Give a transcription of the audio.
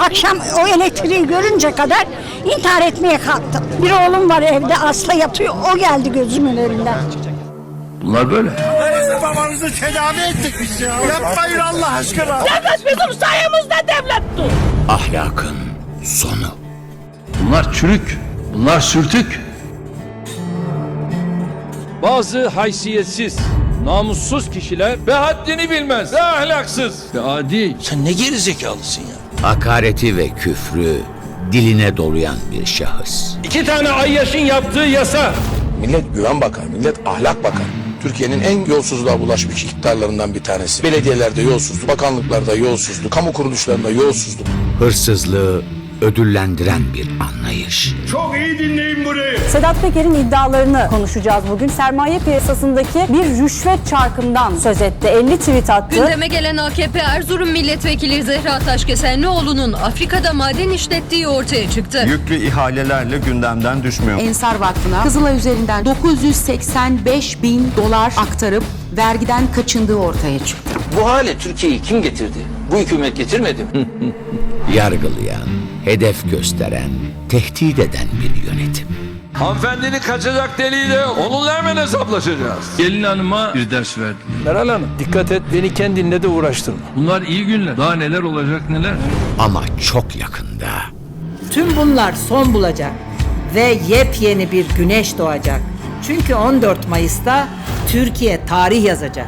Akşam o elektriği görünce kadar intihar etmeye kalktım. Bir oğlum var evde hasta yatıyor. O geldi gözümün önünden. Bunlar böyle. Babanızı tedavi ettik biz ya. Yapmayın Allah aşkına. Devlet bizim sayemizde devlettir. Ahlakın sonu. Bunlar çürük. Bunlar sürtük. Bazı haysiyetsiz, namussuz kişiler ve haddini bilmez ve ahlaksız ve adi Sen ne geri zekalısın ya? Hakareti ve küfrü diline dolayan bir şahıs. iki tane ayyaşın yaptığı yasa Millet güven bakar, millet ahlak bakar. Türkiye'nin en yolsuzluğa bulaşmış iktidarlarından bir tanesi. Belediyelerde yolsuzluk, bakanlıklarda yolsuzluk, kamu kuruluşlarında yolsuzluk. Hırsızlığı ödüllendiren bir anlayış. Çok iyi dinleyin burayı. Sedat Peker'in iddialarını konuşacağız bugün. Sermaye piyasasındaki bir rüşvet çarkından söz etti. 50 tweet attı. Gündeme gelen AKP Erzurum Milletvekili Zehra Taşkesenlioğlu'nun Afrika'da maden işlettiği ortaya çıktı. yüklü ihalelerle gündemden düşmüyor. Ensar Vakfı'na Kızılay üzerinden 985 bin dolar aktarıp vergiden kaçındığı ortaya çıktı. Bu hale Türkiye'yi kim getirdi? Bu hükümet getirmedi mi? Yargılayan, hedef gösteren, tehdit eden bir yönetim. Hanımefendinin kaçacak deliğiyle onunla hemen hesaplaşacağız. Gelin hanıma bir ders verdim. Meral Hanım dikkat et beni kendinle de uğraştırma. Bunlar iyi günler. Daha neler olacak neler. Ama çok yakında Tüm bunlar son bulacak ve yepyeni bir güneş doğacak. Çünkü 14 Mayıs'ta Türkiye tarih yazacak.